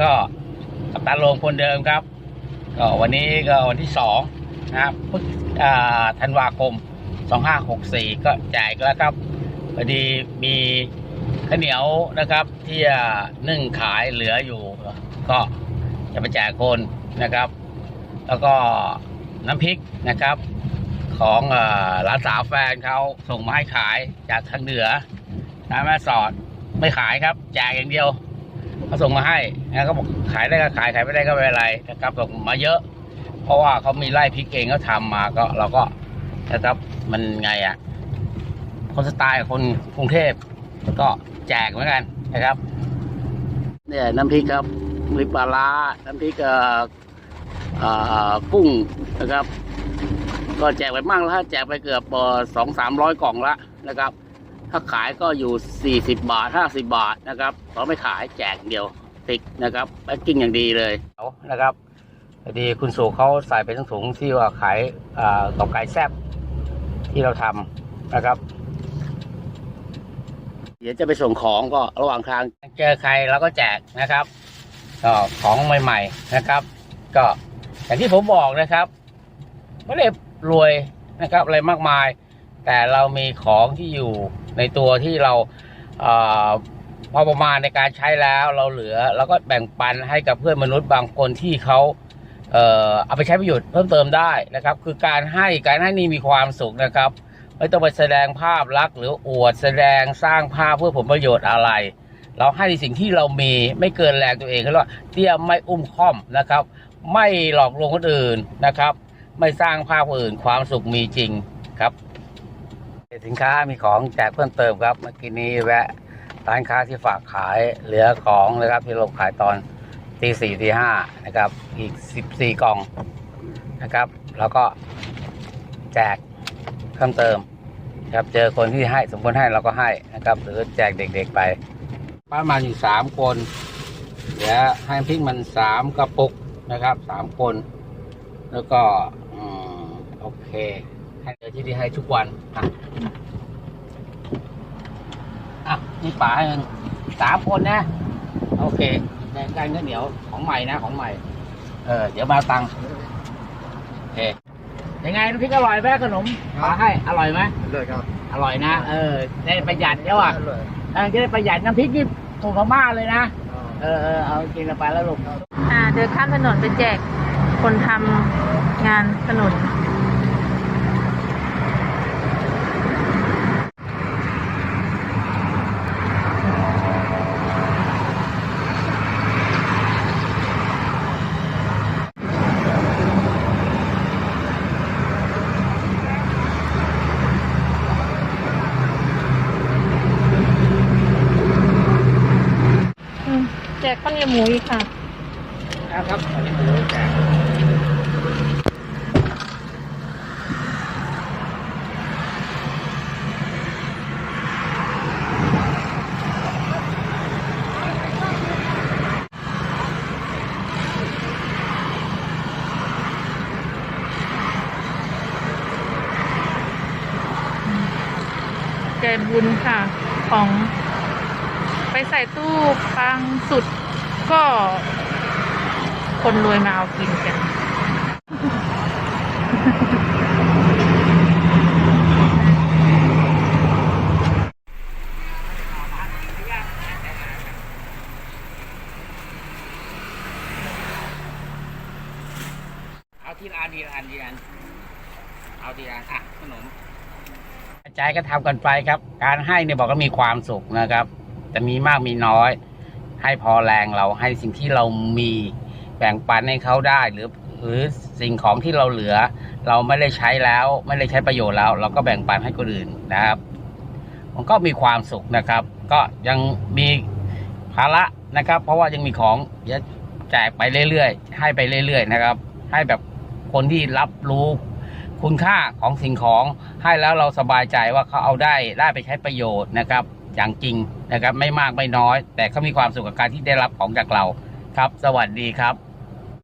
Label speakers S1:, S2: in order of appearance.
S1: ก็กับตาลงคนเดิมครับ ก็วันนี้ก็วันที่สองนะครับพฤศอ่าธันวาคม 2564 ก็แจกแล้วครับพอดีมีข้าวเหนียวนะครับ ที่จะนึ่งขายเหลืออยู่ ก็จะไปแจกคนนะครับ แล้วก็น้ำพริกนะครับ ของเอ่อร้านสาวแฟนเขาส่งมาให้ขายจากทางเหนือทางแม่สอดไม่ขายครับแจกอย่างเดียว เขาส่งมาให้นะเขาบอกขายได้ก็ขายขายไม่ได้ก็ไม่เป็นไรนะครับส่งมาเยอะ เพราะว่าเขามีไร่พริกเองเขาทำมาก็เราก็นะครับมันไงอะคนสไตล์คนกรุงเทพก็แจกเหมือนกันนะครับ เนี่ยน้ำพริกครับมีปลาร้าน้ำพริกเอ่อเอ่อกุ้งนะครับ ก็แจกไปมั่งแล้วแจกไปเกือบสองสามร้อยกล่องละนะครับ ถ้าขายก็อยู่สี่สิบาทห้าสิบาทนะครับเขาไม่ขายแจกอย่างเดียวพริกนะครับแพ็กกิ้งอย่างดีเลยเอานะครับพอดีคุณสุเขาใส่เป็นถุงๆที่ว่าขายอ่าตอกไก่แซบที่เราทำนะครับ เดี๋ยวจะไปส่งของก็ระหว่างทางเจอใครเราก็แจกนะครับก็ของใหม่ ๆนะครับ ก็อย่างที่ผมบอกนะครับไม่ได้รวยนะครับอะไรมากมาย แต่เรามีของที่อยู่ ในตัวที่เราอพอประมาณในการใช้แล้วเราเหลือแล้วก็แบ่งปันให้กับเพื่อนมนุษย์บางคนที่เขาเอ่อเอาไปใช้ประโยชน์เพิ่มเติมได้นะครับ คือการให้การให้นี่มีความสุขนะครับ ไม่ต้องไปแสดงภาพลักษณ์หรืออวดแสดงสร้างภาพเพื่อผลประโยชน์อะไร เราให้ในสิ่งที่เรามีไม่เกินแรงตัวเองเขาเรียกว่าเตี้ยไม่อุ้มค่อมนะครับ ไม่หลอกลวงคนอื่นนะครับ ไม่สร้างภาพคนอื่นความสุขมีจริงครับ สินค้ามีของแจกเพิ่มเติมครับ เมื่อกี้นี้แวะร้านค้าที่ฝากขายเหลือของนะครับที่ลงขายตอนตีสี่ตีห้านะครับ อีกสิบสี่กล่องนะครับ แล้วก็แจกเพิ่มเติมครับเจอคนที่ให้สมควรให้เราก็ให้นะครับ หรือแจกเด็กๆไปประมาณอยู่สามคนเดี๋ยวให้พริกมันสามกระปุกนะครับสามคน แล้วก็อโอเค ให้เดี๋ยวที่ที่ให้ทุกวันอะอะนี่ป๋าให้มันสามคนนะ โอเคแบ่งกันข้าวเหนียวของใหม่นะของใหม่ เออ เดี๋ยวมาเอาตังค์โอเคยังไงน้ำพริกอร่อยไหมขนมป๋าให้อร่อยไหม
S2: เลยครับ
S1: อร่อยนะ เออ ได้ประหยัดแล้วอะ
S2: เลย
S1: เออจะได้ประหยัดน้ำพริกนี่ถูกพม่าเลยนะเออเออเอากินเราไปแล้วลูก
S3: อ่าเดินข้ามถนนไปแจกคนทำงานถนน กข้าวเหนียวหมูอีกค่ะ
S1: ครับอันนี้หมูแจก
S3: ใจบุญค่ะของ ไปใส่ตู้ปังสุดก็ คนรวยมาเอากินกัน
S1: เอาทีละอันทีละอันทีละอันเอาทีละอันอะขนม ใจก็ทำกันไปครับ การให้เนี่ยบอกว่ามีความสุขนะครับ แต่มีมากมีน้อย ให้พอแรงเราให้สิ่งที่เรามีแบ่งปันให้เขาได้หรือหรือสิ่งของที่เราเหลือ เราไม่ได้ใช้แล้ว ไม่ได้ใช้ประโยชน์แล้ว เราก็แบ่งปันให้คนอื่นนะครับ มันก็มีความสุขนะครับ ก็ยังมีภาระนะครับ เพราะว่ายังมีของจะแจกไปเรื่อยๆให้ไปเรื่อย ๆ นะครับ ให้แบบคนที่รับรู้คุณค่าของสิ่งของให้แล้วเราสบายใจว่าเขาเอาได้ได้ไปใช้ประโยชน์นะครับ อย่างจริงนะครับ ไม่มากไม่น้อย แต่เขามีความสุขกับการที่ได้รับของจากเราครับ สวัสดีครับ